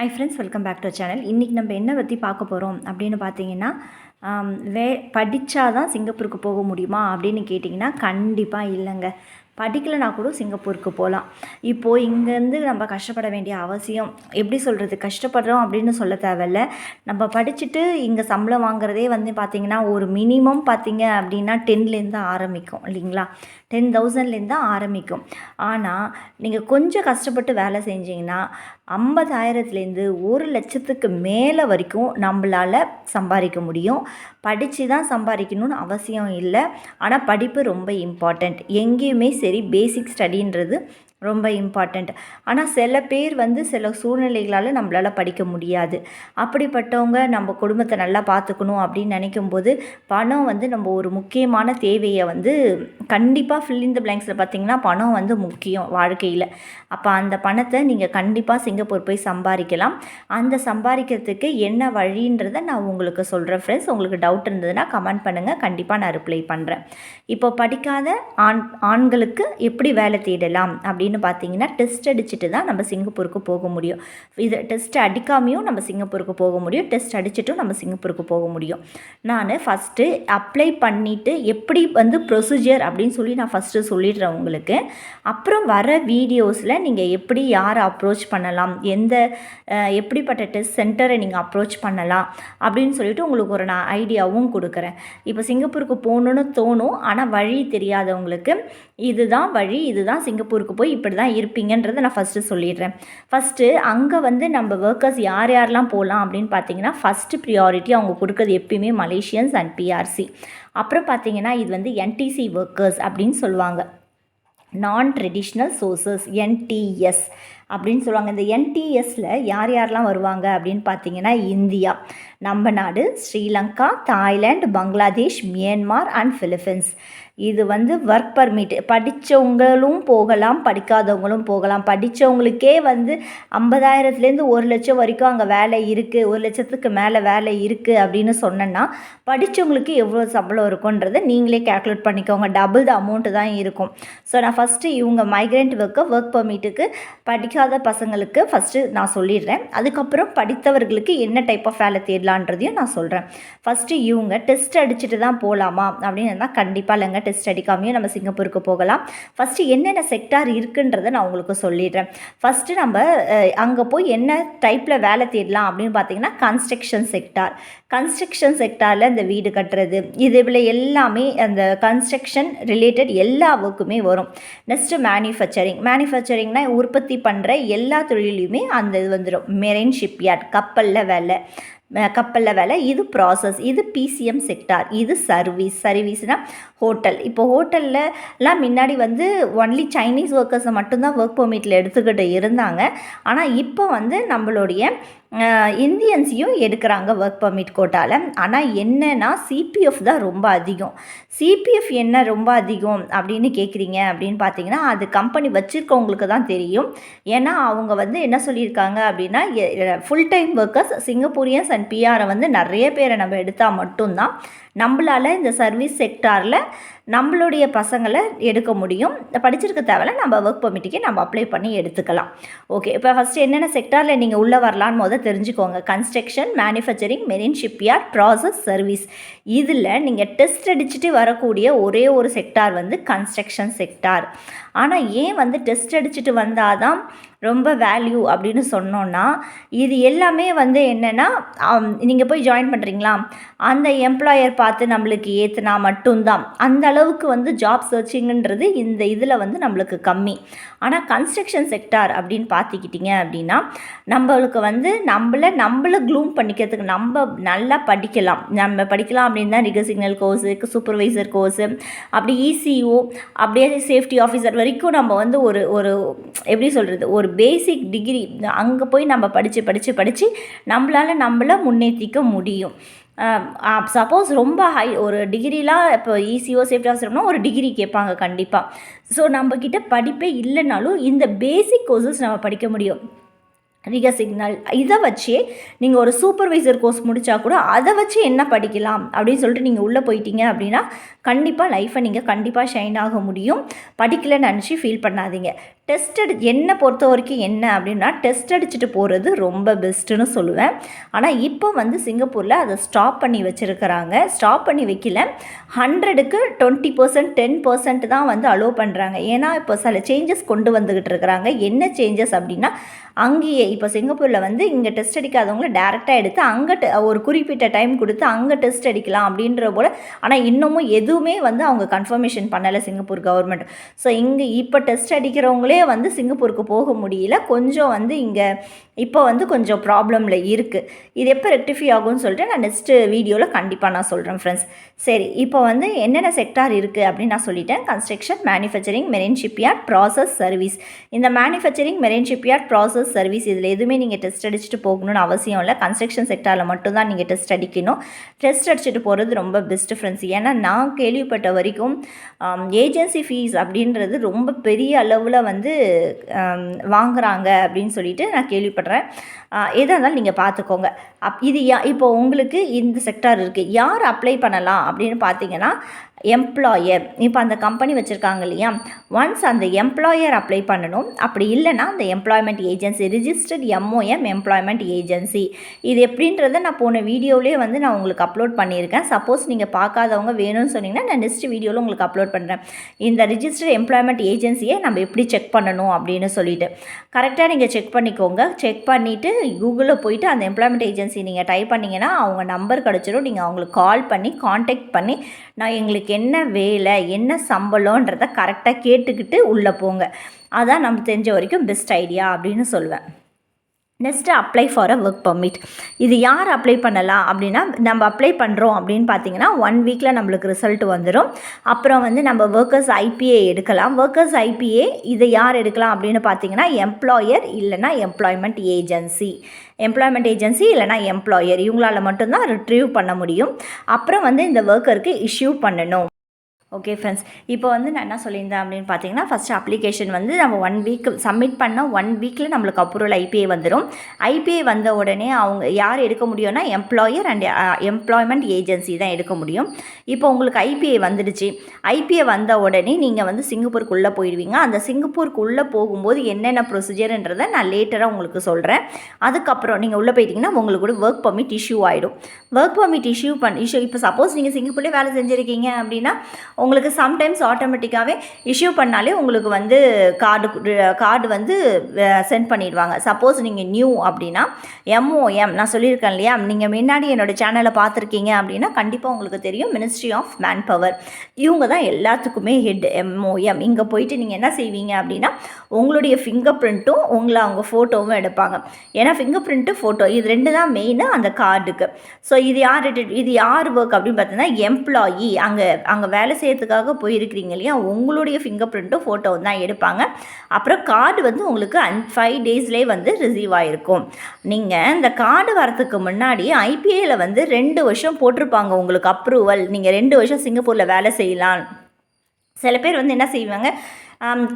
Hi friends welcome back to channel இன்றைக்கி நம்ம என்ன பற்றி பார்க்க போகிறோம் அப்படின்னு பார்த்தீங்கன்னா வே படித்தா தான் சிங்கப்பூருக்கு போக முடியுமா அப்படின்னு கேட்டிங்கன்னா கண்டிப்பாக இல்லைங்க. படிக்கலைனா கூட சிங்கப்பூருக்கு போகலாம். இப்போது இங்கேருந்து நம்ம கஷ்டப்பட வேண்டிய அவசியம் எப்படி சொல்கிறது கஷ்டப்படுறோம் அப்படின்னு சொல்ல தேவையில்ல. நம்ம படிச்சுட்டு இங்கே சம்பளம் வாங்குறதே வந்து பார்த்திங்கன்னா ஒரு மினிமம் பார்த்தீங்க அப்படின்னா டென்லேருந்து ஆரம்பிக்கும் இல்லைங்களா? டென் தௌசண்ட்லேருந்து தான் ஆரம்பிக்கும். ஆனால் நீங்கள் கொஞ்சம் கஷ்டப்பட்டு வேலை செஞ்சிங்கன்னா ஐம்பதாயிரத்துலேருந்து ஒரு லட்சத்துக்கு மேலே வரைக்கும் நம்மளால் சம்பாதிக்க முடியும். படித்து தான் சம்பாதிக்கணும்னு அவசியம் இல்லை. ஆனால் படிப்பு ரொம்ப இம்பார்ட்டண்ட் எங்கேயுமே சரி பேசிக் ஸ்டடின்றது ரொம்ப இம்பார்ட்டண்ட் ஆனால் சில பேர் வந்து சில சூழ்நிலைகளால் நம்மளால் படிக்க முடியாது. அப்படிப்பட்டவங்க நம்ம குடும்பத்தை நல்லா பார்த்துக்கணும் அப்படின்னு நினைக்கும் போது பணம் வந்து நம்ம ஒரு முக்கியமான தேவையை வந்து கண்டிப்பாக ஃபில் இந்த த பிளாங்க்ஸில் பார்த்தீங்கன்னா பணம் வந்து முக்கியம் வாழ்க்கையில். அப்போ அந்த பணத்தை நீங்கள் கண்டிப்பாக சிங்கப்பூர் போய் சம்பாதிக்கலாம். அந்த சம்பாதிக்கிறதுக்கு என்ன வழின்றதை நான் உங்களுக்கு சொல்கிறேன் ஃப்ரெண்ட்ஸ் உங்களுக்கு டவுட் இருந்ததுன்னா கமெண்ட் பண்ணுங்கள் கண்டிப்பாக நான் ரிப்ளை பண்ணுறேன் இப்போ படிக்காத ஆண் ஆண்களுக்கு எப்படி வேலை தேடலாம் அப்படின்னு பார்த்தீங்கன்னா டெஸ்ட் அடிச்சுட்டு தான் நம்ம சிங்கப்பூருக்கு போக முடியும். இது டெஸ்ட் அடிக்காமையும் நம்ம சிங்கப்பூருக்கு போக முடியும். டெஸ்ட் அடிச்சுட்டும் நம்ம சிங்கப்பூருக்கு போக முடியும். நான் ஃபஸ்ட்டு அப்ளை பண்ணிவிட்டு எப்படி வந்து ப்ரொசீஜர் அப்படின்னு சொல்லி நான் ஃபஸ்ட்டு சொல்லிடுறேன் உங்களுக்கு. அப்புறம் வர வீடியோஸில் நீங்கள் எப்படி யாரை அப்ரோச் பண்ணலாம்? எந்த எப்படிப்பட்ட டெஸ்ட் சென்டரை நீங்கள் அப்ரோச் பண்ணலாம்? அப்படின்னு சொல்லிட்டு உங்களுக்கு ஒரு நான் ஐடியாவும் கொடுக்குறேன். இப்போ சிங்கப்பூருக்கு போகணுன்னு தோணும். ஆனால் வழி தெரியாதவங்களுக்கு இதுதான் வழி. இதுதான் சிங்கப்பூருக்கு போய் இப்படி தான் இருப்பீங்கன்றதை நான் ஃபஸ்ட்டு சொல்லிடுறேன். ஃபஸ்ட்டு அங்கே வந்து நம்ம ஒர்க்கர்ஸ் யார் யாரெல்லாம் போகலாம் அப்படின்னு பார்த்தீங்கன்னா ஃபஸ்ட்டு ப்ரியாரிட்டி அவங்க கொடுக்குறது எப்பயுமே மலேசியன்ஸ் அண்ட் பிஆர்சி அப்புறம் பார்த்தீங்கன்னா இது வந்து என்டிசி ஒர்க்கர்ஸ் அப்படின்னு சொல்லுவாங்க. நான் ட்ரெடிஷ்னல் சோர்சஸ் என்டிஎஸ் அப்படின்னு சொல்லுவாங்க. இந்த என்டிஎஸ்ல யார் யாரெல்லாம் வருவாங்க அப்படின்னு பார்த்தீங்கன்னா இந்தியா நம்ம நாடு Sri Lanka Thailand Bangladesh Myanmar and Philippines இது வந்து ஒர்க் பர்மிட் படித்தவங்களும் போகலாம் படிக்காதவங்களும் போகலாம். படித்தவங்களுக்கே வந்து ஐம்பதாயிரத்துலேருந்து ஒரு லட்சம் வரைக்கும் அங்கே வேலை இருக்குது ஒரு லட்சத்துக்கு மேலே வேலை இருக்குது அப்படின்னு சொன்னேன்னா படித்தவங்களுக்கு எவ்வளோ சம்பளம் இருக்குன்றதை நீங்களே கேல்குலேட் பண்ணிக்கோங்க. டபுள் த அமௌண்ட்டு தான் இருக்கும். ஸோ நான் ஃபஸ்ட்டு இவங்க மைக்ரெண்ட் ஒர்க்கை ஒர்க் பர்மிட்டுக்கு படிக்காத பசங்களுக்கு ஃபஸ்ட்டு நான் சொல்லிடுறேன். அதுக்கப்புறம் படித்தவர்களுக்கு என்ன டைப் ஆஃப் வேலை தேடலான்றதையும் நான் சொல்கிறேன் ஃபஸ்ட்டு இவங்க டெஸ்ட் அடிச்சுட்டு தான் போகலாமா அப்படின்னு இருந்தால் கண்டிப்பாக இல்லைங்க. டெஸ்ட் அடிக்காமையும் நம்ம சிங்கப்பூருக்கு போகலாம். ஃபஸ்ட்டு என்னென்ன செக்டார் இருக்குன்றதை நான் உங்களுக்கு சொல்லிடுறேன். ஃபஸ்ட்டு நம்ம அங்கே போய் என்ன டைப்பில் வேலை தேடலாம் அப்படின்னு பார்த்தீங்கன்னா கன்ஸ்ட்ரக்ஷன் செக்டார் கன்ஸ்ட்ரக்ஷன் செக்டாரில் இந்த வீடு கட்டுறது இது இதில் எல்லாமே அந்த கன்ஸ்ட்ரக்ஷன் ரிலேட்டட் எல்லா ஒர்க்குமே வரும். நெக்ஸ்ட்டு மேனுஃபேக்சரிங் மேனுஃபேக்சரிங்னா உற்பத்தி பண்ணுற எல்லா தொழிலையுமே அந்த இது வந்துடும் மெரைன் ஷிப்யார்ட் கப்பலில் வேலை. கப்பலில் வேலை. இது ப்ராசஸ் இது பிசிஎம் செக்டார் இது சர்வீஸ் சர்வீஸ்னால் ஹோட்டல் இப்போ ஹோட்டல்லலாம் முன்னாடி வந்து ஒன்லி சைனீஸ் ஒர்க்கர்ஸை மட்டும்தான் ஒர்க் பர்மிட்டில் எடுத்துக்கிட்டு இருந்தாங்க. ஆனால் இப்போ வந்து நம்மளுடைய இந்தியன்ஸையும் எடுக்கிறாங்க ஒர்க் பர்மிட் கோட்டாவில் ஆனால் என்னன்னா சிபிஎஃப் தான் ரொம்ப அதிகம். சிபிஎஃப் என்ன ரொம்ப அதிகம் அப்படின்னு கேட்குறீங்க அப்படின்னு பார்த்தீங்கன்னா அது கம்பெனி வச்சுருக்கவங்களுக்கு தான் தெரியும். ஏன்னா அவங்க வந்து என்ன சொல்லியிருக்காங்க அப்படின்னா full time workers Singaporeans and பிஆரை வந்து நிறைய பேரை நம்ம எடுத்தால் மட்டும்தான் நம்மளால் இந்த சர்வீஸ் செக்டாரில் நம்மளுடைய பசங்களை எடுக்க முடியும். படிச்சிருக்க தேவையில்ல நம்ம ஒர்க் பெர்மிட்டுக்கே நம்ம அப்ளை பண்ணி எடுத்துக்கலாம். ஓகே இப்போ ஃபஸ்ட்டு என்னென்ன செக்டாரில் நீங்கள் உள்ளே வரலான்னு முதல் தெரிஞ்சுக்கோங்க. Construction manufacturing marine shipyard process service இதில் நீங்கள் டெஸ்ட் அடிச்சுட்டு வரக்கூடிய ஒரே ஒரு செக்டார் வந்து கன்ஸ்ட்ரக்ஷன் செக்டார் ஆனால் ஏன் வந்து டெஸ்ட் அடிச்சுட்டு வந்தால் தான் ரொம்ப வேல்யூ அப்படின்னு சொன்னோன்னா இது எல்லாமே வந்து என்னென்னா நீங்கள் போய் ஜாயின் பண்ணுறீங்களா அந்த எம்ப்ளாயர் பார்த்து நம்மளுக்கு ஏற்றுனா மட்டும்தான். அந்த அளவுக்கு வந்து ஜாப் சர்ச்சிங்ன்றது இந்த இதில் வந்து நம்மளுக்கு கம்மி. ஆனால் கன்ஸ்ட்ரக்ஷன் செக்டார் அப்படின்னு பார்த்துக்கிட்டிங்க அப்படின்னா நம்மளுக்கு வந்து நம்மளை நம்மளை க்ளூம் பண்ணிக்கிறதுக்கு நம்ம நல்லா படிக்கலாம். நம்ம படிக்கலாம் அப்படின்னு தான் சிக்னல் கோர்ஸு சூப்பர்வைசர் கோர்ஸு அப்படி இசிஓ அப்படியே சேஃப்டி ஆஃபீஸர் வரைக்கும் நம்ம வந்து ஒரு ஒரு எப்படி சொல்கிறது ஒரு பேசிக் டிகிரி அங்கே போய் நம்ம படித்து படித்து படித்து நம்மளால் நம்மளை முன்னேற்றிக்க முடியும். சப்போஸ் ரொம்ப ஹை ஒரு டிகிரிலாம் இப்போ ஈஸியோ சேஃப்டி ஆஃபீஸர்னா ஒரு டிகிரி கேட்பாங்க கண்டிப்பாக ஸோ நம்மக்கிட்ட படிப்பே இல்லைனாலும் இந்த பேசிக் கோர்சஸ் நம்ம படிக்க முடியும். ரிக சிக்னல் இதை வச்சே நீங்கள் ஒரு சூப்பர்வைசர் கோர்ஸ் முடித்தா கூட அதை வச்சு என்ன படிக்கலாம் அப்படின்னு சொல்லிட்டு நீங்கள் உள்ளே போயிட்டீங்க அப்படின்னா கண்டிப்பாக லைஃப்பை நீங்கள் கண்டிப்பாக ஷைன் ஆக முடியும். படிக்கலைன்னு நினச்சி ஃபீல் பண்ணாதீங்க. டெஸ்ட் அடி என்னை பொறுத்த வரைக்கும் என்ன அப்படின்னா டெஸ்ட் அடிச்சுட்டு போகிறது ரொம்ப பெஸ்ட்டுன்னு சொல்லுவேன். ஆனால் இப்போ வந்து சிங்கப்பூரில் அதை ஸ்டாப் பண்ணி வச்சுருக்கிறாங்க. ஸ்டாப் பண்ணி வைக்கல. ஹண்ட்ரடுக்கு டுவெண்ட்டி பர்சன்ட் டென் பர்சன்ட் தான் வந்து அலோவ் பண்ணுறாங்க ஏன்னா இப்போ சில சேஞ்சஸ் கொண்டு வந்துக்கிட்டு இருக்கிறாங்க. என்ன சேஞ்சஸ் அப்படின்னா அங்கேயே இப்போ சிங்கப்பூரில் வந்து இங்கே டெஸ்ட் அடிக்காதவங்கள டேரெக்டாக எடுத்து அங்கே ஒரு குறிப்பிட்ட டைம் கொடுத்து அங்கே டெஸ்ட் அடிக்கலாம் அப்படின்ற போல். ஆனால் இன்னமும் எதுவுமே வந்து அவங்க கன்ஃபர்மேஷன் பண்ணலை சிங்கப்பூர் கவர்மெண்ட். ஸோ இங்கே இப்போ டெஸ்ட் அடிக்கிறவங்களே வந்து சிங்கப்பூருக்கு போக முடியல. கொஞ்சம் வந்து இங்கே இப்போ வந்து கொஞ்சம் ப்ராப்ளமில் இருக்குது இது எப்போ ரெக்டிஃபை ஆகும்னு சொல்லிட்டு நான் நெக்ஸ்ட்டு வீடியோவில் கண்டிப்பாக நான் சொல்கிறேன் ஃப்ரெண்ட்ஸ் சரி இப்போ வந்து என்னென்ன செக்டார் இருக்குது அப்படின்னு நான் சொல்லிட்டேன். Construction manufacturing marine shipyard process service இந்த manufacturing marine shipyard process service இதில் எதுவுமே நீங்கள் டெஸ்ட் அடிச்சுட்டு போகணும்னு அவசியம் இல்லை. கன்ஸ்ட்ரக்ஷன் செக்டாரில் மட்டும்தான் நீங்கள் டெஸ்ட் அடிக்கணும். டெஸ்ட் அடிச்சுட்டு போகிறது ரொம்ப பெஸ்ட்டு ஃப்ரெண்ட்ஸ் ஏன்னா நான் கேள்விப்பட்ட வரைக்கும் ஏஜென்சி ஃபீஸ் அப்படின்றது ரொம்ப பெரிய அளவில் வந்து வாங்குறாங்க அப்படின்னு சொல்லிட்டு நான் கேள்விப்படுறேன். எதாக இருந்தாலும் நீங்கள் பார்த்துக்கோங்க அப் இது யா இப்போ உங்களுக்கு இந்த செக்டார் இருக்குது யார் அப்ளை பண்ணலாம் அப்படின்னு பார்த்தீங்கன்னா எம்ப்ளாயர் இப்போ அந்த கம்பெனி வச்சுருக்காங்க இல்லையா? ஒன்ஸ் அந்த எம்ப்ளாயர் அப்ளை பண்ணணும். அப்படி இல்லைன்னா அந்த employment agency registered MOM employment agency இது எப்படின்றத நான் போன வீடியோவிலே வந்து நான் உங்களுக்கு அப்லோட் பண்ணியிருக்கேன். சப்போஸ் நீங்கள் பார்க்காதவங்க வேணும்னு சொன்னீங்கன்னா நான் நெக்ஸ்ட் வீடியோவில் உங்களுக்கு அப்லோட் பண்ணுறேன் இந்த ரிஜிஸ்டர்ட் எம்ப்ளாய்மெண்ட் ஏஜென்சியை நம்ம எப்படி செக் பண்ணணும் அப்படின்னு சொல்லிட்டு. கரெக்டாக நீங்கள் செக் பண்ணிக்கோங்க. செக் பண்ணிவிட்டு கூகுளில் போயிட்டு அந்த எம்ப்ளாய்மெண்ட் ஏஜென்சி நீங்கள் டைப் பண்ணிங்கன்னா அவங்க நம்பர் கிடச்சிடும். நீங்கள் அவங்களுக்கு கால் பண்ணி காண்டாக்ட் பண்ணி நான் எங்களுக்கு என்ன வேலை என்ன சம்பளன்றதை கரெக்டாக கேட்டுக்கிட்டு உள்ளே போங்க. அதான் நம்ம தெரிஞ்ச வரைக்கும் பெஸ்ட் ஐடியா அப்படின்னு சொல்லுவேன் next apply for a work permit இது யார் அப்ளை பண்ணலாம் அப்படின்னா நம்ம அப்ளை பண்ணுறோம் அப்படின்னு பார்த்தீங்கன்னா ஒன் வீக்கில் நம்மளுக்கு ரிசல்ட் வந்துடும் அப்புறம் வந்து நம்ம ஒர்க்கர்ஸ் ஐபிஏ எடுக்கலாம். ஒர்க்கர்ஸ் ஐபிஏ இதை யார் எடுக்கலாம் அப்படின்னு பார்த்தீங்கன்னா எம்ப்ளாயர் இல்லைனா எம்ப்ளாய்மெண்ட் ஏஜென்சி எம்ப்ளாய்மெண்ட் ஏஜென்சி இல்லைனா எம்ப்ளாயர் இவங்களால் மட்டும்தான் ரிட்ரீவ் பண்ண முடியும். அப்புறம் வந்து இந்த ஒர்க்கருக்கு இஷ்யூ பண்ணணும். ஓகே ஃப்ரெண்ட்ஸ் இப்போ வந்து நான் என்ன சொல்லியிருந்தேன் அப்படின்னு பார்த்தீங்கன்னா ஃபஸ்ட்டு அப்ளிகேஷன் வந்து நம்ம ஒன் வீக் சப்மிட் பண்ண ஒன் வீக்கில் நம்மளுக்கு அப்ரூவல் ஐபிஐ வந்துடும் ஐபிஐ வந்த உடனே அவங்க யார் எடுக்க முடியும்னா எம்ப்ளாயர் அண்ட் எம்ப்ளாய்மெண்ட் ஏஜென்சி தான் எடுக்க முடியும். இப்போ உங்களுக்கு ஐபிஐ வந்துடுச்சு. ஐபிஐ வந்த உடனே நீங்கள் வந்து சிங்கப்பூருக்குள்ளே போயிடுவீங்க. அந்த சிங்கப்பூருக்குள்ளே போகும்போது என்னென்ன ப்ரொசீஜர்ன்றதை நான் லேட்டராக உங்களுக்கு சொல்கிறேன் அதுக்கப்புறம் நீங்கள் உள்ளே போயிட்டீங்கன்னா உங்களுக்கு கூட ஒர்க் பர்மிட் இஷ்யூ ஆகிடும் ஒர்க் பர்மிட் இஷ்யூ பண் இஷ்யூ இப்போ சப்போஸ் நீங்கள் சிங்கப்பூர்லேயே வேலை செஞ்சுருக்கீங்க அப்படின்னா உங்களுக்கு சம்டைம்ஸ் ஆட்டோமேட்டிக்காகவே இஷ்யூ பண்ணாலே உங்களுக்கு வந்து கார்டு கார்டு வந்து சென்ட் பண்ணிடுவாங்க. சப்போஸ் நீங்கள் நியூ அப்படின்னா எம்ஓஎம் நான் சொல்லியிருக்கேன் இல்லையா? நீங்கள் முன்னாடி என்னோடய சேனலை பார்த்துருக்கீங்க அப்படின்னா கண்டிப்பாக உங்களுக்கு தெரியும். மினிஸ்ட்ரி ஆஃப் மேன் பவர் இவங்க தான் எல்லாத்துக்குமே ஹெட் எம்ஓஎம் இங்கே போயிட்டு நீங்கள் என்ன செய்வீங்க அப்படின்னா உங்களுடைய ஃபிங்கர் பிரிண்ட்டும் உங்களை அவங்க ஃபோட்டோவும் எடுப்பாங்க. ஏன்னா ஃபிங்கர் பிரிண்ட்டு ஃபோட்டோ இது ரெண்டு தான் மெயினு அந்த கார்டுக்கு ஸோ இது யார் இது யார் ஒர்க் அப்படின்னு பார்த்தீங்கன்னா எம்ப்ளாயி அங்கே அங்கே வேலை செய்ய செய்யறதுக்காக போயிருக்கிறீங்க இல்லையா? உங்களுடைய ஃபிங்கர் பிரிண்ட்டும் ஃபோட்டோவும் தான் எடுப்பாங்க. அப்புறம் கார்டு வந்து உங்களுக்கு அன் ஃபைவ் டேஸ்லேயே வந்து ரிசீவ் ஆகிருக்கும் நீங்கள் இந்த கார்டு வரத்துக்கு முன்னாடி ஐபிஐயில் வந்து ரெண்டு வருஷம் போட்டிருப்பாங்க உங்களுக்கு அப்ரூவல் நீங்கள் ரெண்டு வருஷம் சிங்கப்பூரில் வேலை செய்யலாம். சில பேர் வந்து என்ன செய்வாங்க?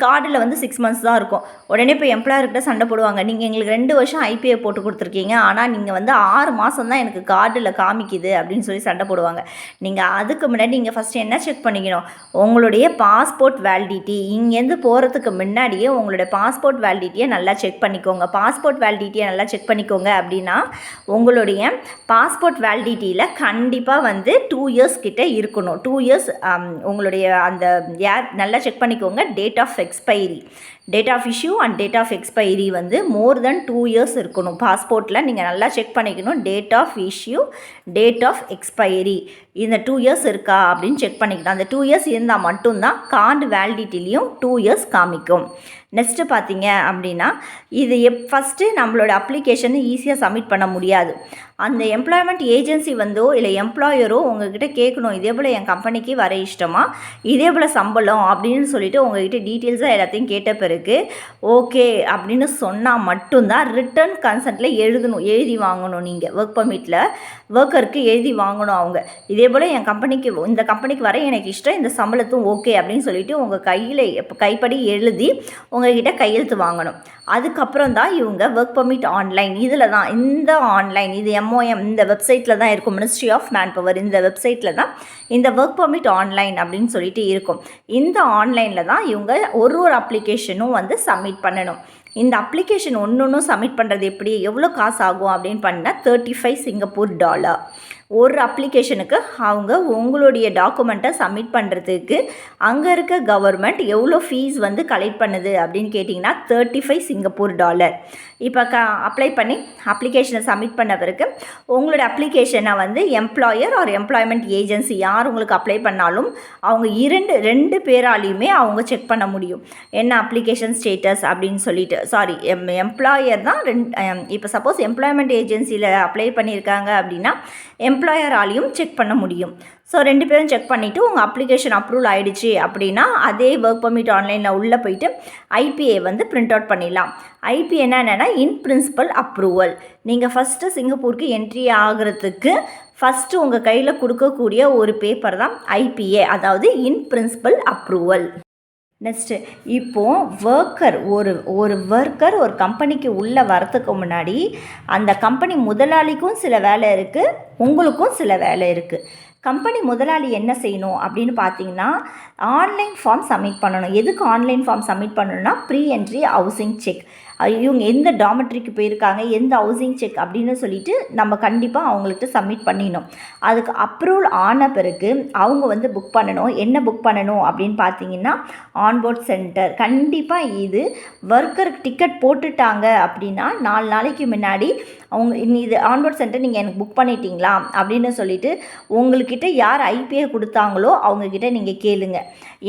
கார்டில் வந்து சிக்ஸ் மந்த்ஸ் தான் இருக்கும். உடனே இப்போ எம்ப்ளாயர்கிட்ட சண்டை போடுவாங்க. நீங்கள் எங்களுக்கு ரெண்டு வருஷம் ஐபிஐ போட்டு கொடுத்துருக்கீங்க. ஆனால் நீங்கள் வந்து ஆறு மாதம் தான் எனக்கு கார்டில் காமிக்குது அப்படின்னு சொல்லி சண்டை போடுவாங்க. நீங்கள் அதுக்கு முன்னாடி நீங்கள் ஃபஸ்ட்டு என்ன செக் பண்ணிக்கணும்? உங்களுடைய பாஸ்போர்ட் வேலிடிட்டி இங்கேருந்து போகிறதுக்கு முன்னாடியே உங்களுடைய பாஸ்போர்ட் வேலிடிட்டியை நல்லா செக் பண்ணிக்கோங்க. பாஸ்போர்ட் வேலிடிட்டியை நல்லா செக் பண்ணிக்கோங்க அப்படின்னா உங்களுடைய பாஸ்போர்ட் வேலிடிட்டியில் கண்டிப்பாக வந்து டூ இயர்ஸ் கிட்டே இருக்கணும். டூ இயர்ஸ் உங்களுடைய அந்த யார் நல்லா செக் பண்ணிக்கோங்க. Date date of expiry date of issue and date of expiry வந்து மோர் தென் டூ இயர்ஸ் இருக்கணும். பாஸ்போர்ட்டில் நீங்கள் நல்லா செக் பண்ணிக்கணும். Date of issue date of expiry இந்த டூ இயர்ஸ் இருக்கா அப்படின்னு செக் பண்ணிக்கணும். அந்த டூ இயர்ஸ் இருந்தால் மட்டும்தான் கார்டு வேலிடிட்டிலையும் டூ இயர்ஸ் காமிக்கும். நெக்ஸ்ட்டு பார்த்தீங்க அப்படின்னா இது எப் ஃபஸ்ட்டு நம்மளோட அப்ளிகேஷனை ஈஸியாக சப்மிட் பண்ண முடியாது. அந்த எம்ப்ளாய்மெண்ட் ஏஜென்சி வந்தோ இல்லை எம்ப்ளாயரோ உங்ககிட்ட கேட்கணும். இதே போல் என் கம்பெனிக்கு வர இஷ்டமா? இதே போல் சம்பளம் அப்படின்னு சொல்லிட்டு உங்ககிட்ட டீட்டெயில்ஸாக எல்லாத்தையும் கேட்ட பிறகு ஓகே அப்படின்னு சொன்னால் மட்டும்தான் ரிட்டர்ன் கன்சென்ட்டில் எழுதணும் எழுதி வாங்கணும் நீங்கள் ஒர்க் பர்மிட்டில் ஒர்க்கருக்கு எழுதி வாங்கணும் அவங்க. இதே போல் என் கம்பெனிக்கு இந்த கம்பெனிக்கு வர எனக்கு இஷ்டம் இந்த சம்பளத்தும் ஓகே அப்படின்னு சொல்லிட்டு உங்கள் கையில் கைப்படி எழுதி உங்கள்கிட்ட கையெழுத்து வாங்கணும். அதுக்கப்புறம் தான் இவங்க ஒர்க் பர்மிட் ஆன்லைன் இதில் தான் இந்த ஆன்லைன் இது எம்ஓஎம் இந்த வெப்சைட்டில் தான் இருக்கும். மினிஸ்ட்ரி ஆஃப் மேன் பவர் இந்த வெப்சைட்டில் தான் இந்த ஒர்க் பர்மிட் ஆன்லைன் அப்படின்னு சொல்லிட்டு இருக்கும். இந்த ஆன்லைனில் தான் இவங்க ஒரு ஒரு அப்ளிகேஷனும் வந்து சப்மிட் பண்ணணும். இந்த அப்ளிகேஷன் ஒன்று ஒன்றும் சப்மிட் பண்ணுறது எப்படி? எவ்வளோ காசு ஆகும் அப்படின்னு பண்ணால் தேர்ட்டி ஃபைவ் சிங்கப்பூர் டாலர் ஒரு அப்ளிகேஷனுக்கு அவங்க உங்களுடைய டாக்குமெண்ட்டை சப்மிட் பண்ணுறதுக்கு அங்கே இருக்க கவர்மெண்ட் எவ்வளோ ஃபீஸ் வந்து கலெக்ட் பண்ணுது அப்படின்னு கேட்டிங்கன்னா தேர்ட்டி ஃபைவ் சிங்கப்பூர் டாலர் இப்போ க அப்ளை பண்ணி அப்ளிகேஷனை சப்மிட் பண்ண பிறகு உங்களோட அப்ளிகேஷனை வந்து எம்ப்ளாயர் ஆர் எம்ப்ளாய்மெண்ட் ஏஜென்சி யார் உங்களுக்கு அப்ளை பண்ணாலும் அவங்க இரண்டு ரெண்டு பேராலையுமே அவங்க செக் பண்ண முடியும். என்ன அப்ளிகேஷன் ஸ்டேட்டஸ் அப்படின்னு சொல்லிட்டு. சாரி எம் எம்ப்ளாயர் தான் ரெண்டு இப்போ சப்போஸ் எம்ப்ளாய்மெண்ட் ஏஜென்சியில் அப்ளை பண்ணியிருக்காங்க அப்படின்னா எம்ப்ளாயராலையும் செக் பண்ண முடியும். ஸோ ரெண்டு பேரும் செக் பண்ணிவிட்டு உங்கள் அப்ளிகேஷன் அப்ரூவல் ஆகிடுச்சு அப்படின்னா அதே ஒர்க் பர்மிட் ஆன்லைனில் உள்ளே போயிட்டு ஐபிஏ வந்து பிரிண்ட் அவுட் பண்ணிடலாம். ஐபி என்னென்னா இன் பிரின்சிபல் அப்ரூவல் நீங்கள் ஃபஸ்ட்டு சிங்கப்பூருக்கு என்ட்ரி ஆகிறதுக்கு ஃபஸ்ட்டு உங்கள் கையில் கொடுக்கக்கூடிய ஒரு பேப்பர் தான் ஐபிஏ அதாவது இன் பிரின்சிபல் அப்ரூவல் நெக்ஸ்ட்டு இப்போது ஒர்க்கர் ஒரு ஒரு ஒர்க்கர் ஒரு கம்பெனிக்கு உள்ளே வரத்துக்கு முன்னாடி அந்த கம்பெனி முதலாளிக்கும் சில வேலை இருக்குது உங்களுக்கும் சில வேலை இருக்குது கம்பெனி முதலாளி என்ன செய்யணும் அப்படின்னு பார்த்தீங்கன்னா ஆன்லைன் ஃபார்ம் சப்மிட் பண்ணணும். எதுக்கு ஆன்லைன் ஃபார்ம் சப்மிட் பண்ணணும்னா ப்ரீ என்ட்ரி ஹவுசிங் செக். இவங்க எந்த டாமெட்ரிக்கு போயிருக்காங்க எந்த ஹவுசிங் செக் அப்படின்னு சொல்லிட்டு நம்ம கண்டிப்பாக அவங்கள்ட்ட சப்மிட் பண்ணிடணும். அதுக்கு அப்ரூவல் ஆன பிறகு அவங்க வந்து புக் பண்ணணும். என்ன புக் பண்ணணும் அப்படின்னு பார்த்தீங்கன்னா ஆன்போர்ட் சென்டர். கண்டிப்பாக இது ஒர்க்கருக்கு டிக்கெட் போட்டுட்டாங்க அப்படின்னா நாலு நாளைக்கு முன்னாடி அவங்க இது ஆன்போர்ட் சென்டர் நீங்கள் எனக்கு புக் பண்ணிட்டீங்களா? அப்படின்னு சொல்லிட்டு உங்கள்கிட்ட யார் ஐபிஐ கொடுத்தாங்களோ அவங்கக்கிட்ட நீங்கள் கேளுங்க.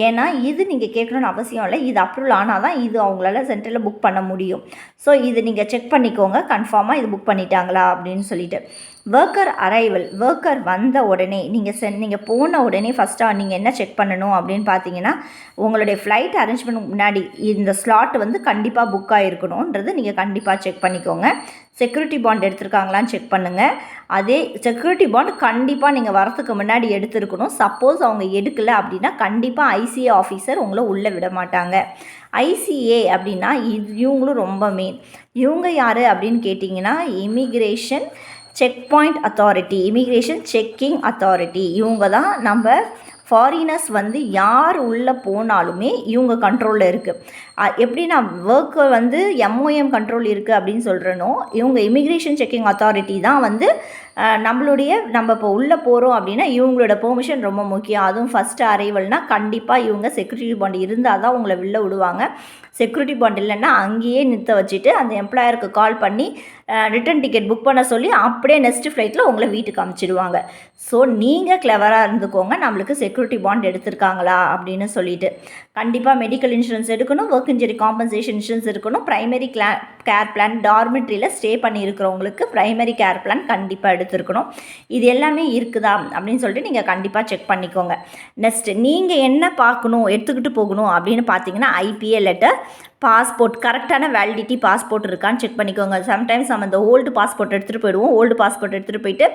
ஏன்னா இது நீங்கள் கேட்கணுன்னு அவசியம் இல்லை. இது அப்ரூவல் ஆனால் தான் இது அவங்களால சென்டரில் புக் பண்ண முடியும். ஸோ இது நீங்கள் செக் பண்ணிக்கோங்க. கன்ஃபார்மாக இது புக் பண்ணிட்டாங்களா அப்படின்னு சொல்லிட்டு. ஒர்க்கர் அரைவல் ஒர்க்கர் வந்த உடனே நீங்கள் சென் நீங்கள் போன உடனே ஃபஸ்ட்டாக நீங்கள் என்ன செக் பண்ணணும் அப்படின்னு பார்த்தீங்கன்னா உங்களுடைய ஃப்ளைட் அரேஞ்ச்மெண்ட் முன்னாடி இந்த ஸ்லாட் வந்து கண்டிப்பாக புக் ஆகிருக்கணுன்றது நீங்கள் கண்டிப்பாக செக் பண்ணிக்கோங்க. செக்யூரிட்டி பாண்ட் எடுத்திருக்காங்களான்னு செக் பண்ணுங்கள் அதே செக்யூரிட்டி பாண்ட் கண்டிப்பாக நீங்கள் வரத்துக்கு முன்னாடி எடுத்துருக்கணும். சப்போஸ் அவங்க எடுக்கலை அப்படின்னா கண்டிப்பாக ஐசிஏ ஆஃபீஸர் உங்களை உள்ளே விட மாட்டாங்க. ஐசிஏ அப்படின்னா இது இவங்களும் ரொம்ப மெயின் இவங்க யார் அப்படின்னு கேட்டிங்கன்னா immigration check point authority immigration checking authority இவங்க தான் நம்ம ஃபாரினர்ஸ் வந்து யார் உள்ளே போனாலுமே இவங்க கண்ட்ரோலில் இருக்குது எப்படி நான் ஒர்க்கு வந்து எம்ஓஎம் கண்ட்ரோல் இருக்குது அப்படின்னு சொல்கிறேனோ இவங்க இமிக்ரேஷன் செக்கிங் அத்தாரிட்டி தான் வந்து நம்மளுடைய நம்ம இப்போ உள்ளே போகிறோம் அப்படின்னா இவங்களோட பெர்மிஷன் ரொம்ப முக்கியம். அதுவும் ஃபஸ்ட்டு அரைவல்னால் கண்டிப்பாக இவங்க செக்யூரிட்டி பாண்ட் இருந்தால் தான் உங்களை வெளில விடுவாங்க. செக்யூரிட்டி பாண்ட் இல்லைன்னா அங்கேயே நிறுத்த வச்சுட்டு அந்த எம்ப்ளாயருக்கு கால் பண்ணி ரிட்டன் டிக்கெட் புக் பண்ண சொல்லி அப்படியே நெக்ஸ்ட் ஃப்ளைட்டில் உங்களை வீட்டுக்கு அமுச்சிடுவாங்க. ஸோ நீங்கள் கிளவராக இருந்துக்கோங்க. நம்மளுக்கு செக்யூரிட்டி பாண்ட் எடுத்திருக்காங்களா அப்படின்னு சொல்லிட்டு. கண்டிப்பாக மெடிக்கல் இன்சூரன்ஸ் எடுக்கணும் ஒர்க் இன்ஜுரி காம்பன்சேஷன் இன்சூரன்ஸ் இருக்கணும் ப்ரைமரி கிளா கேர் பிளான் டார்மெட்ரியில் ஸ்டே பண்ணியிருக்கிறவங்களுக்கு ப்ரைமரி கேர் பிளான் கண்டிப்பாக எடுத்துருக்கணும். இது எல்லாமே இருக்குதா? அப்படின்னு சொல்லிட்டு நீங்கள் கண்டிப்பாக செக் பண்ணிக்கோங்க. நெக்ஸ்ட்டு நீங்கள் என்ன பார்க்கணும் எடுத்துக்கிட்டு போகணும் அப்படின்னு பார்த்தீங்கன்னா ஐபிஏ லெட்டர் பாஸ்போர்ட் கரெக்டான வேலிடிட்டி பாஸ்போர்ட் இருக்கான்னு செக் பண்ணிக்கோங்க. சம்டைம்ஸ் நம்ம இந்த ஓல்டு பாஸ்போர்ட் எடுத்துகிட்டு போயிடுவோம். ஓல்டு பாஸ்போர்ட் எடுத்துகிட்டு போயிட்டு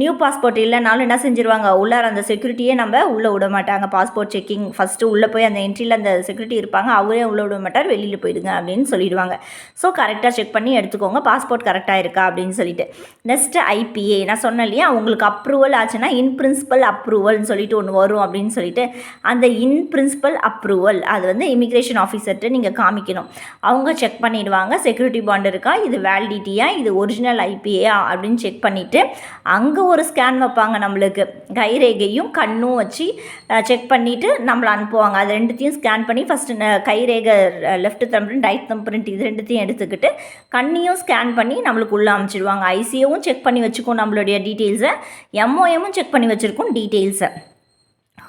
நியூ பாஸ்போர்ட் இல்லைனாலும் என்ன செஞ்சுருவாங்க? உள்ளார அந்த செக்யூரிட்டியே நம்ம உள்ளே விட மாட்டாங்க. பாஸ்போர்ட் செக்கிங் ஃபஸ்ட்டு உள்ளே போய் அந்த என்ட்ரியில் அந்த செக்யூரிட்டி இருப்பாங்க. அவரே உள்ளே விட மாட்டார். வெளியில் போயிடுங்க அப்படின்னு சொல்லிடுவாங்க. ஸோ கரெக்டாக செக் பண்ணி எடுத்துக்கோங்க. பாஸ்போர்ட் கரெக்டாக இருக்கா அப்படின்னு சொல்லிட்டு. நெக்ஸ்ட்டு ஐபிஏ நான் சொன்னேன் இல்லையா? உங்களுக்கு அப்ரூவல் ஆச்சுன்னா இன் பிரின்சிபல் அப்ரூவல்னு சொல்லிட்டு ஒன்று வரும் அப்படின்னு சொல்லிட்டு. அந்த இன் பிரின்சிபல் அப்ரூவல் அது வந்து இமிக்ரேஷன் ஆஃபீஸர்கிட்ட நீங்கள் காமிக்கணும். அவங்க செக் பண்ணிவிடுவாங்க செக்யூரிட்டி பாண்ட் இருக்கா? இது வேலிடிட்டியா இது ஒரிஜினல் ஐபிஏயா அப்படின்னு செக் பண்ணிவிட்டு அங்கே ஒரு ஸ்கேன் வைப்பாங்க நம்மளுக்கு. கைரேகையும் கண்ணும் வச்சு செக் பண்ணிவிட்டு நம்மளை அனுப்புவாங்க. அது ரெண்டுத்தையும் ஸ்கேன் பண்ணி ஃபஸ்ட்டு கைரேகை லெஃப்ட் தம்பிரிண்ட் ரைட் தம்பிரிண்ட் இது ரெண்டுத்தையும் எடுத்துக்கிட்டு கண்ணையும் ஸ்கேன் பண்ணி நம்மளுக்கு உள்ளே அமைச்சிடுவாங்க ஐசிஏவும் செக் பண்ணி வச்சுக்கோம் நம்மளுடைய டீட்டெயில்ஸை எம்ஓஎம்மும் செக் பண்ணி வச்சுருக்கோம் டீட்டெயில்ஸை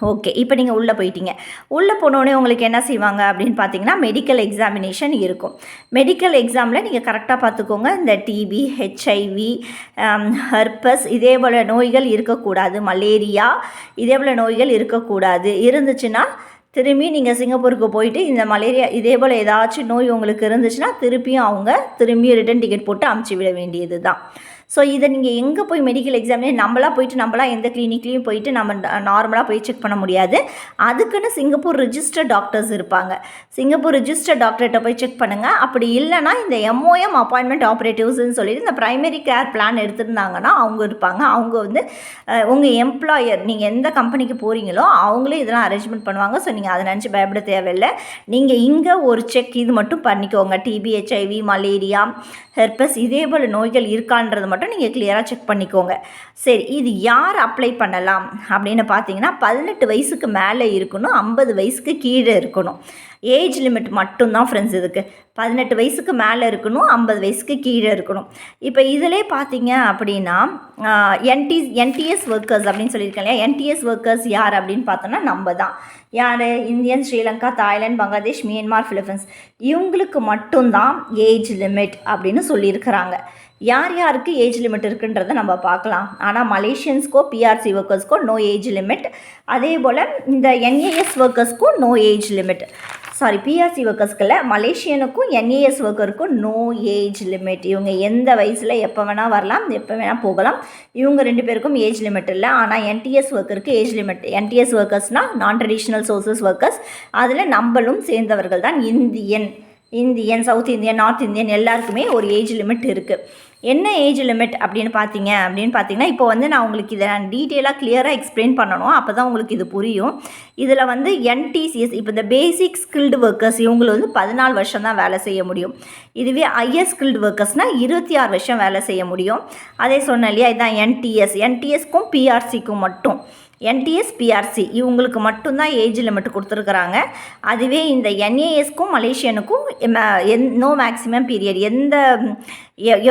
ஓகே இப்போ நீங்கள் உள்ளே போயிட்டீங்க. உள்ளே போனோடனே உங்களுக்கு என்ன செய்வாங்க அப்படின்னு பார்த்தீங்கன்னா மெடிக்கல் எக்ஸாமினேஷன் இருக்கும். மெடிக்கல் எக்ஸாமில் நீங்கள் கரெக்டாக பார்த்துக்கோங்க இந்த டிபி ஹெச்ஐவி ஹர்பஸ் இதே போல் நோய்கள் இருக்கக்கூடாது. மலேரியா இதே போல் நோய்கள் இருக்கக்கூடாது. இருந்துச்சுன்னா திரும்பி நீங்கள் சிங்கப்பூருக்கு போயிட்டு இந்த மலேரியா இதே போல் ஏதாச்சும் நோய் உங்களுக்கு இருந்துச்சுன்னா திருப்பியும் அவங்க திரும்பியும் ரிட்டன் டிக்கெட் போட்டு அமுச்சு விட வேண்டியது தான் ஸோ இதை நீங்கள் எங்கே போய் மெடிக்கல் எக்ஸாம்லேயே நம்மளா போயிட்டு நம்மளா எந்த கிளினிக்லேயும் போயிட்டு நம்ம நார்மலாக போய் செக் பண்ண முடியாது. அதுக்குன்னு சிங்கப்பூர் ரிஜிஸ்டர் டாக்டர்ஸ் இருப்பாங்க. சிங்கப்பூர் ரிஜிஸ்டர் டாக்டர்கிட்ட போய் செக் பண்ணுங்கள் அப்படி இல்லைன்னா இந்த எம்ஓஎம் அப்பாயின்மெண்ட் ஆப்ரேட்டிவ்ஸ்னு சொல்லிட்டு இந்த ப்ரைமரி கேர் பிளான் எடுத்திருந்தாங்கன்னா அவங்க இருப்பாங்க. அவங்க வந்து உங்கள் எம்ப்ளாயர் நீங்கள் எந்த கம்பெனிக்கு போகிறீங்களோ அவங்களே இதெல்லாம் அரேஞ்ச்மெண்ட் பண்ணுவாங்க. ஸோ நீங்கள் அதை நினச்சி பயப்பட தேவையில்லை. நீங்கள் இங்கே ஒரு செக் இது மட்டும் பண்ணிக்கோங்க. டிபி ஹெச்ஐவி மலேரியா ஹெர்பஸ் இதே போல் நோய்கள் இருக்கான்றது மட்டும் நீங்கள் கிளியராக செக் பண்ணிக்கோங்க. சரி இது யார் அப்ளை பண்ணலாம்? அப்படின்னு பார்த்தீங்கன்னா பதினெட்டு வயசுக்கு மேலே இருக்கணும் ஐம்பது வயசுக்கு கீழே இருக்கணும். ஏஜ் லிமிட் மட்டும்தான் ஃப்ரெண்ட்ஸ் இதுக்கு. பதினெட்டு வயசுக்கு மேலே இருக்கணும் ஐம்பது வயசுக்கு கீழே இருக்கணும். இப்போ இதிலே பார்த்தீங்க அப்படின்னா என்டி என்டிஎஸ் ஒர்க்கர்ஸ் அப்படின்னு சொல்லியிருக்கேன் இல்லையா? என்டிஎஸ் ஒர்க்கர்ஸ் யார் அப்படின்னு பார்த்தோன்னா நம்ம தான். யார்? Indian Sri Lanka Thailand Bangladesh Myanmar Philippines இவங்களுக்கு மட்டும்தான் ஏஜ் லிமிட் அப்படின்னு சொல்லியிருக்கிறாங்க. யார் யாருக்கு ஏஜ் லிமிட் இருக்குன்றதை நம்ம பார்க்கலாம். ஆனால் மலேசியன்ஸ்க்கோ பிஆர்சி ஒர்க்கர்ஸ்க்கோ நோ ஏஜ் லிமிட் அதே போல் இந்த NAS ஒர்க்கர்ஸ்க்கும் no age limit sorry PRC ஒர்க்கர்ஸ்க்குள்ள மலேசியனுக்கும் என்ஏஎஸ் ஒர்க்கருக்கும் நோ ஏஜ் லிமிட் இவங்க எந்த வயசில் எப்போ வேணால் வரலாம் எப்போ வேணால் போகலாம். இவங்க ரெண்டு பேருக்கும் ஏஜ் லிமிட் இல்லை. ஆனால் என்டிஎஸ் ஒர்க்கருக்கு ஏஜ் லிமிட் என்டிஎஸ் ஒர்க்கர்ஸ்னால் நான் ட்ரெடிஷ்னல் சோர்சஸ் ஒர்க்கர்ஸ் அதில் நம்மளும் சேர்ந்தவர்கள் தான் Indian. Indian south Indian north Indian எல்லாருக்குமே ஒரு ஏஜ் லிமிட் இருக்குது என்ன ஏஜ் லிமிட் அப்படின்னு பார்த்தீங்க அப்படின்னு பார்த்தீங்கன்னா இப்போ வந்து நான் உங்களுக்கு இதை நான் டீட்டெயிலாக கிளியராக எக்ஸ்பிளைன் பண்ணணும். அப்போ தான் உங்களுக்கு இது புரியும். இதில் வந்து என்டிசிஎஸ் இப்போ இந்த பேசிக் ஸ்கில்டு ஒர்க்கர்ஸ் இவங்களை வந்து பதினாலு வருஷம் தான் வேலை செய்ய முடியும். இதுவே ஐஎஸ் ஸ்கில்டு ஒர்க்கர்ஸ்னால் இருபத்தி ஆறு வருஷம் வேலை செய்ய முடியும். அதே சொன்னேன் இல்லையா? இதுதான் என்டிஎஸ் என்டிஎஸ்க்கும் பிஆர்சிக்கும் மட்டும். என்டிஎஸ் பிஆர்சி இவங்களுக்கு மட்டும்தான் ஏஜ் லிமிட் கொடுத்துருக்குறாங்க. அதுவே இந்த என்ஏஎஸ்க்கும் மலேசியனுக்கும் நோ மேக்ஸிமம் பீரியட் எந்த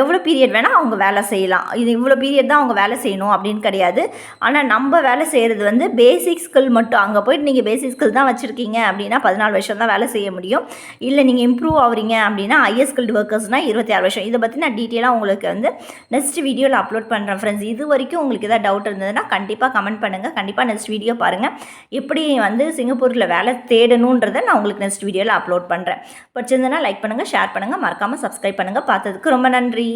எவ்வளோ பீரியட் வேணால் அவங்க வேலை செய்யலாம். இது இவ்வளோ பீரியட் தான் அவங்க வேலை செய்யணும் அப்படின்னு கிடையாது. ஆனால் நம்ம வேலை செய்கிறது வந்து பேசிக் ஸ்கில் மட்டும். அங்கே போயிட்டு நீங்கள் பேசிக் ஸ்கில் தான் வச்சுருக்கீங்க அப்படின்னா பதினாலு வருஷம் தான் வேலை செய்ய முடியும். இல்லை நீங்கள் இம்ப்ரூவ் ஆகுறீங்க அப்படின்னா ஹையர் ஸ்கில்டு ஒர்க்கர்ஸ்னால் இருபத்தி ஆறு வருஷம். இதை பற்றி நான் டீட்டெயிலாக உங்களுக்கு வந்து நெக்ஸ்ட் வீடியோவில் அப்லோட் பண்ணுறேன் ஃப்ரெண்ட்ஸ் இது வரைக்கும் உங்களுக்கு எதாவது டவுட் இருந்ததுன்னா கண்டிப்பாக கமெண்ட் பண்ணுங்கள் கண்டிப்பாக நெக்ஸ்ட் வீடியோ பாருங்கள் எப்படி வந்து சிங்கப்பூரில் வேலை தேடணுன்றதை நான் உங்களுக்கு நெக்ஸ்ட் வீடியோவில் அப்லோட் பண்ணுறேன் பிடிச்சிருந்தனா லைக் பண்ணுங்கள் ஷேர் பண்ணுங்கள் மறக்காமல் சப்ஸ்கிரைப் பண்ணுங்கள் பார்த்ததுக்கு ரொம்ப நன்றி.